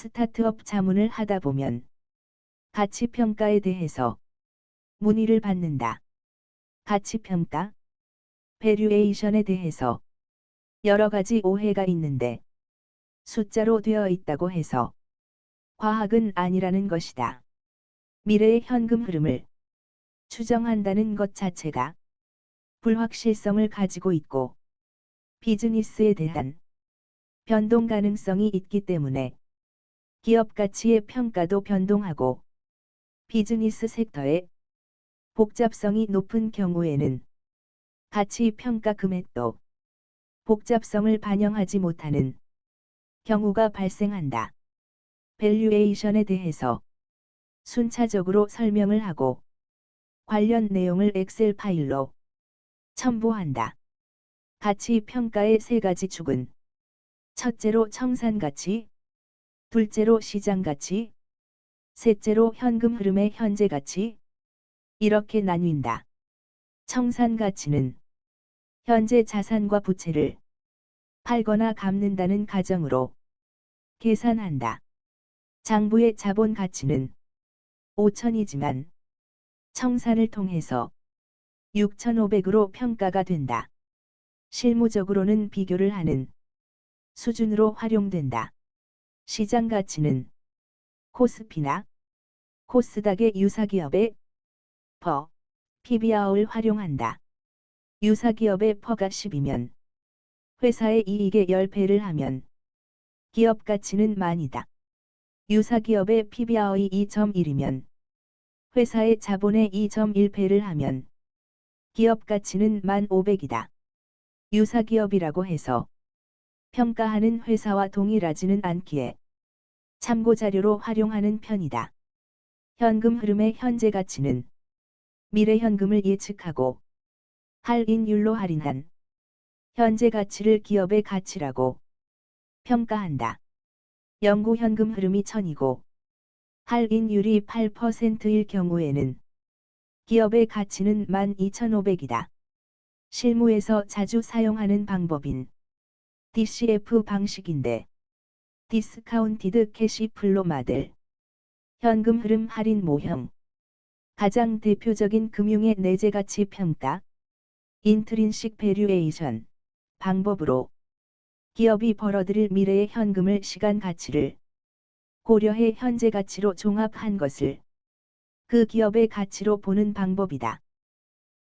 스타트업 자문을 하다 보면 가치 평가에 대해서 문의를 받는다. 가치 평가, 베류에이션에 대해서 여러 가지 오해가 있는데 숫자로 되어 있다고 해서 과학은 아니라는 것이다. 미래의 현금 흐름을 추정한다는 것 자체가 불확실성을 가지고 있고 비즈니스에 대한 변동 가능성이 있기 때문에 기업 가치의 평가도 변동하고 비즈니스 섹터의 복잡성이 높은 경우에는 가치 평가 금액도 복잡성을 반영하지 못하는 경우가 발생한다. 밸류에이션에 대해서 순차적으로 설명을 하고 관련 내용을 엑셀 파일로 첨부한다. 가치 평가의 세 가지 축은 첫째로 청산 가치, 둘째로 시장 가치, 셋째로 현금 흐름의 현재 가치, 이렇게 나뉜다. 청산 가치는 현재 자산과 부채를 팔거나 갚는다는 가정으로 계산한다. 장부의 자본 가치는 5천이지만 청산을 통해서 6,500으로 평가가 된다. 실무적으로는 비교를 하는 수준으로 활용된다. 시장 가치는 코스피나 코스닥의 유사기업의 퍼, PBR을 활용한다. 유사기업의 퍼가 10이면 회사의 이익의 10배를 하면 기업 가치는 만이다. 유사기업의 PBR이 2.1이면 회사의 자본의 2.1배를 하면 기업 가치는 1,500이다. 유사기업이라고 해서 평가하는 회사와 동일하지는 않기에 참고자료로 활용하는 편이다. 현금 흐름의 현재 가치는 미래 현금을 예측하고 할인율로 할인한 현재 가치를 기업의 가치라고 평가한다. 연구 현금 흐름이 1000이고 할인율이 8%일 경우에는 기업의 가치는 12,500이다. 실무에서 자주 사용하는 방법인 DCF 방식인데 디스카운티드 캐시 플로 마델 현금 흐름 할인 모형. 가장 대표적인 금융의 내재 가치 평가. 인트린식 베류에이션. 방법으로 기업이 벌어들일 미래의 현금을 시간 가치를 고려해 현재 가치로 종합한 것을 그 기업의 가치로 보는 방법이다.